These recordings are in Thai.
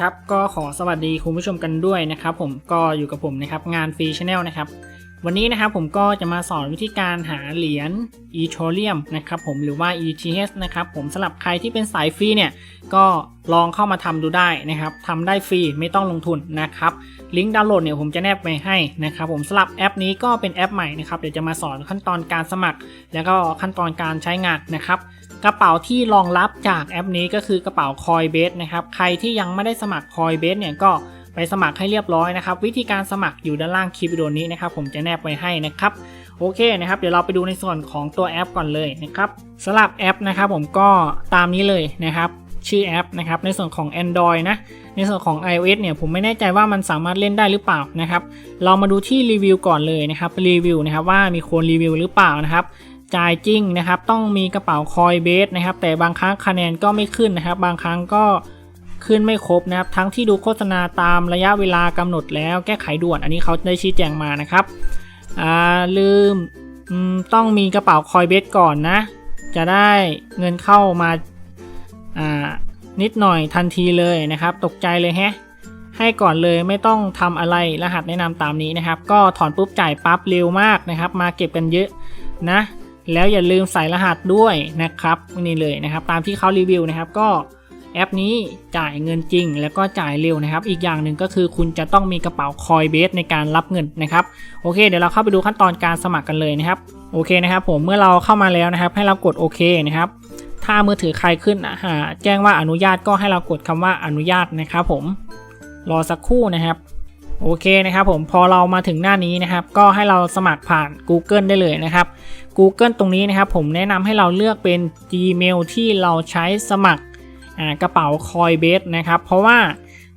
ครับก็ขอสวัสดีคุณผู้ชมกันด้วยนะครับผมก็อยู่กับผมนะครับงานฟรีชาแนลนะครับวันนี้นะครับผมก็จะมาสอนวิธีการหาเหรียญ e t h e r e u m นะครับผมหรือว่า ETH นะครับผมสำหรับใครที่เป็นสายฟรีเนี่ยก็ลองเข้ามาทำดูได้นะครับทำได้ฟรีไม่ต้องลงทุนนะครับลิงก์ดาวน์โหลดเนี่ยผมจะแนบไว้ให้นะครับผมสำหรับแอปนี้ก็เป็นแอปใหม่นะครับเดี๋ยวจะมาสอนขั้นตอนการสมัคร แล้วก็ขั้นตอนการใช้งานนะครับ กระเป๋าที่รองรับจากแอปนี้ก็คือกระเป๋า Coinbase นะครับ ใครที่ยังไม่ได้สมัคร Coinbase เนี่ยก็ไปสมัครให้เรียบร้อยนะครับ วิธีการสมัครอยู่ด้านล่างคลิปวิดีโอนี้นะครับ ผมจะแนบไว้ให้นะครับโอเคนะครับ เดี๋ยวเราไปดูในส่วนของตัวแอปก่อนเลยนะครับสำหรับแอปนะครับผมก็ตามนี้เลยนะครับชื่อแอปนะครับในส่วนของ Android นะในส่วนของ iOS เนี่ยผมไม่แน่ใจว่ามันสามารถเล่นได้หรือเปล่านะครับเรามาดูที่รีวิวก่อนเลยนะครับรีวิวนะครับว่ามีคนรีวิวหรือเปล่านะครับ จ่ายจริงนะครับ ต้องมีกระเป๋าคอยเบสนะครับ แต่บางครั้งคะแนนก็ไม่ขึ้นนะครับ บางครั้งก็ขึ้นไม่ครบนะครับ ทั้งที่ดูโฆษณาตามระยะเวลากำหนดแล้วแก้ไขด่วน อันนี้เขาได้ชี้แจงมานะครับอ่าลืมอืมต้องมีกระเป๋าคอยเบสก่อนนะ จะได้เงินเข้ามาอ่านิดหน่อยทันทีเลยนะครับ ตกใจเลยแฮะให้ก่อนเลยไม่ต้องทำอะไรรหัสแนะนำตามนี้นะครับ ก็ถอนปุ๊บจ่ายปั๊บเร็วมากนะครับ มาเก็บกันเยอะนะ แล้วอย่าลืมใส่รหัสด้วยนะครับนี่เลยนะครับ ตามที่เขารีวิวนะครับ ก็แอปนี้จ่ายเงินจริง แล้วก็จ่ายเร็วนะครับ อีกอย่างหนึ่งก็คือคุณจะต้องมีกระเป๋าคอยเบสในการรับเงินนะครับโอเค เดี๋ยวเราเข้าไปดูขั้นตอนการสมัครกันเลยนะครับโอเคนะครับ ผมเมื่อเราเข้ามาแล้วนะครับ ให้เรากดโอเคนะครับ ถ้ามือถือใครขึ้นอ่าแจ้งว่าอนุญาตก็ให้เรากดคำว่าอนุญาตนะครับ ผมรอสักครู่นะครับโอเคนะครับผมพอเรามาถึงหน้านี้นะครับ ก็ให้เราสมัครผ่าน Google ได้เลยนะครับ Google ตรงนี้นะครับ ผมแนะนำให้เราเลือกเป็น Gmail ที่เราใช้สมัครกระเป๋า Coinbase นะครับ เพราะว่า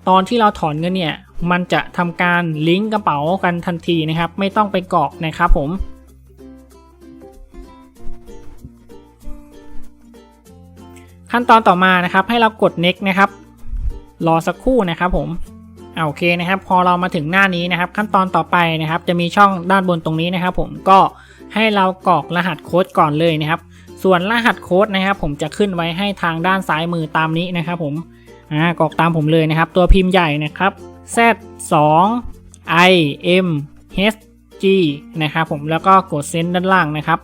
ตอนที่เราถอนเงินเนี่ย มันจะทำการลิงก์กระเป๋ากันทันทีนะครับ ไม่ต้องไปกรอกนะครับผมขั้นตอนต่อมานะครับให้เรากด next นะครับ รอสักครู่นะครับผมอ่าโอเคนะครับ พอเรามาถึงหน้านี้นะครับ ขั้นตอนต่อไปนะครับ จะมีช่องด้านบนตรงนี้นะครับ ผมก็ ให้เรากรอกรหัสโค้ดก่อนเลยนะครับ ส่วนรหัสโค้ดนะครับ ผมจะขึ้นไว้ให้ทางด้านซ้ายมือตามนี้นะครับ ผมอ่ากรอกตามผมเลยนะครับ ตัวพิมพ์ใหญ่นะครับ Z 2 I M H G นะครับผมแล้วก็กดเซนด้านล่างนะครับ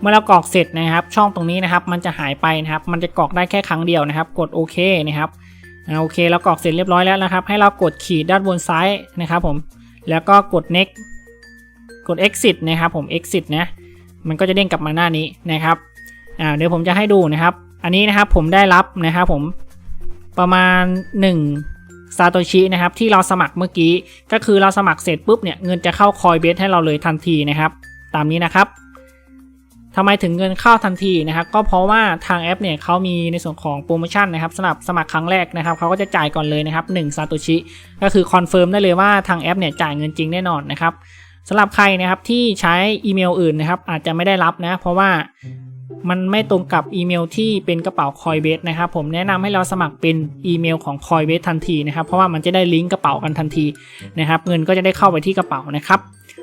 เมื่อเรากรอกเสร็จนะครับ ช่องตรงนี้นะครับ มันจะหายไปนะครับ มันจะกรอกได้แค่ครั้งเดียวนะครับ กดโอเคนะครับโอเคเรากรอกเสร็จเรียบร้อยแล้วนะครับ ให้เรากดขีดด้านบนซ้ายนะครับ ผมแล้วก็กด next กด exit นะครับผม exit นะมันก็จะเด้งกลับมาหน้านี้นะครับอ่าเดี๋ยวผมจะให้ดูนะครับ อันนี้นะครับผมได้รับนะครับผมประมาณ1ซาโตชินะครับที่เราสมัครเมื่อกี้ ก็คือเราสมัครเสร็จปุ๊บเนี่ยเงินจะเข้าคอยเบสให้เราเลยทันทีนะครับ ตามนี้นะครับทำไมถึงเงินเข้าทันทีนะครับ ก็เพราะว่าทางแอปเนี่ยเขามีในส่วนของโปรโมชั่นนะครับสำหรับสมัครครั้งแรกนะครับเขาก็จะจ่ายก่อนเลยนะครับ1ซาโตชิก็คือคอนเฟิร์มได้เลยว่าทางแอปเนี่ยจ่ายเงินจริงแน่นอนนะครับ สำหรับใครนะครับที่ใช้อีเมลอื่นนะครับ อาจจะไม่ได้รับนะ เพราะว่ามันไม่ตรงกับอีเมลที่เป็นกระเป๋า Coinbase นะครับผมแนะนำให้เราสมัครเป็นอีเมลของ Coinbase ทันทีนะครับ เพราะว่ามันจะได้ลิงก์กระเป๋ากันทันทีนะครับเงินก็จะได้เข้าไปที่กระเป๋านะครับ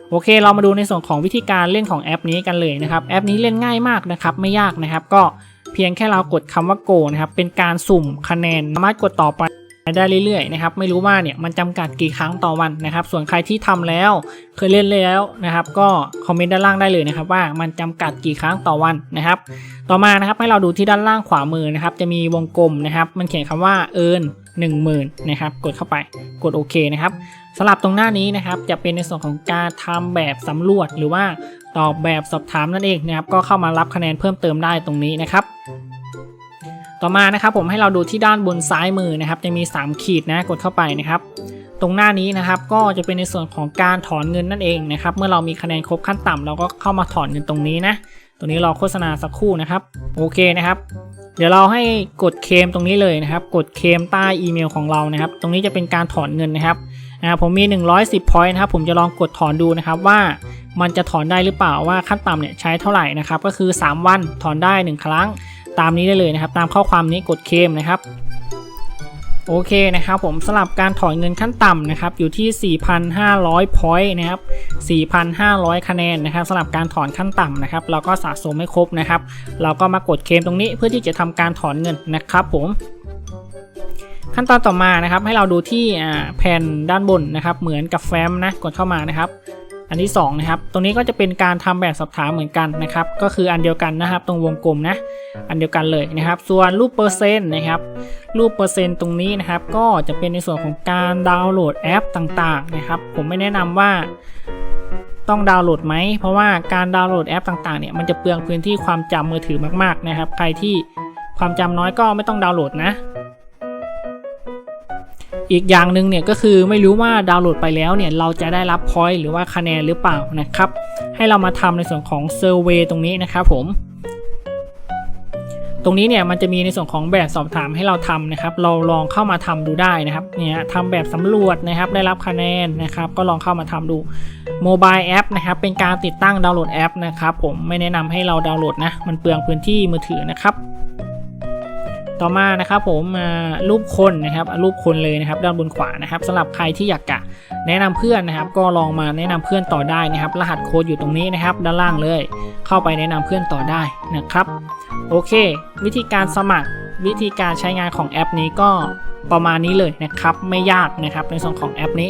โอเค เรามาดูในส่วนของวิธีการเล่นของแอปนี้กันเลยนะครับแอปนี้เล่นง่ายมากนะครับไม่ยากนะครับ ก็เพียงแค่เรากดคำว่า go นะครับเป็นการสุ่มคะแนนสามารถกดต่อไป ได้เรื่อยๆนะครับไม่รู้ว่าเนี่ยมันจำกัดกี่ครั้งต่อวันนะครับ ส่วนใครที่ทำแล้วเคยเล่นแล้วนะครับ ก็คอมเมนต์ด้านล่างได้เลยนะครับ ว่ามันจำกัดกี่ครั้งต่อวันนะครับ ต่อมานะครับให้เราดูที่ด้านล่างขวามือนะครับ จะมีวงกลมนะครับ มันเขียนคำว่า earn 10,000นะครับ กดเข้าไปกดโอเคนะครับสำหรับตรงหน้านี้นะครับ จะเป็นในส่วนของการทำแบบสำรวจหรือว่าตอบแบบสอบถามนั่นเองนะครับ ก็เข้ามารับคะแนนเพิ่มเติมได้ตรงนี้นะครับ ต่อมานะครับผมให้เราดูที่ด้านบนซ้ายมือนะครับจะมี 3 ขีดนะกดเข้าไปนะครับ ตรงหน้านี้นะครับก็จะเป็นในส่วนของการถอนเงินนั่นเองนะครับ เมื่อเรามีคะแนนครบขั้นต่ำเราก็เข้ามาถอนเงินตรงนี้นะตรงนี้รอโฆษณาสักครู่นะครับ โอเคนะครับ เดี๋ยวเราให้กดเคมตรงนี้เลยนะครับ กดเคมใต้อีเมลของเรานะครับ ตรงนี้จะเป็นการถอนเงินนะครับอ่าผมมี 110 point นะครับ ผมจะลองกดถอนดูนะครับว่ามันจะถอนได้หรือเปล่าว่าขั้นต่ำเนี่ยใช้เท่าไหร่นะครับ ก็คือ 3 วันถอนได้ 1 ครั้ง ตามนี้ได้เลยนะครับ ตามข้อความนี้กดเคมนะครับโอเคนะครับผมสลับการถอนเงินขั้นต่ำนะครับอยู่ที่ 4,500 point นะครับ 4,500 คะแนนนะครับสำหรับการถอนขั้นต่ำนะครับ เราก็สะสมไม่ครบนะครับ เราก็มากดเคมตรงนี้เพื่อที่จะทำการถอนเงินนะครับผมขั้นตอนต่อมานะครับให้เราดูที่แผ่นด้านบนนะครับ เหมือนกับแฟ้มนะกดเข้ามานะครับ อันที่สองนะครับ ตรงนี้ก็จะเป็นการทำแบบสอบถามเหมือนกันนะครับ ก็คืออันเดียวกันนะครับ ตรงวงกลมนะ อันเดียวกันเลยนะครับ ส่วนรูปเปอร์เซ็นต์นะครับ รูปเปอร์เซ็นต์ตรงนี้นะครับ ก็จะเป็นในส่วนของการดาวน์โหลดแอปต่างๆนะครับ ผมไม่แนะนำว่าต้องดาวน์โหลดไหม เพราะว่าการดาวน์โหลดแอปต่างๆเนี่ย มันจะเปลืองพื้นที่ความจำมือถือมากๆนะครับ ใครที่ความจำน้อยก็ไม่ต้องดาวน์โหลดนะ อีกอย่างหนึ่งเนี่ยก็คือไม่รู้ว่าดาวน์โหลดไปแล้วเนี่ยเราจะได้รับพอยต์หรือว่าคะแนนหรือเปล่านะครับ ให้เรามาทำในส่วนของเซอร์เวยตรงนี้นะครับผมตรงนี้เนี่ยมันจะมีในส่วนของแบบสอบถามให้เราทำนะครับ เราลองเข้ามาทำดูได้นะครับเนี่ยทำแบบสำรวจนะครับ ได้รับคะแนนนะครับ ก็ลองเข้ามาทำดูโมบายแอปนะครับ เป็นการติดตั้งดาวน์โหลดแอปนะครับ ผมไม่แนะนำให้เราดาวน์โหลดนะ มันเปลืองพื้นที่มือถือนะครับ ต่อมานะครับผมมารูปคนนะครับรูปคนเลยนะครับด้านบนขวานะครับสำหรับใครที่อยากจะแนะนำเพื่อนนะครับ ก็ลองมาแนะนำเพื่อนต่อได้นะครับ รหัสโค้ดอยู่ตรงนี้นะครับ ด้านล่างเลย เข้าไปแนะนำเพื่อนต่อได้นะครับ โอเค วิธีการสมัครวิธีการใช้งานของแอปนี้ก็ประมาณนี้เลยนะครับ ไม่ยากนะครับในส่วนของแอปนี้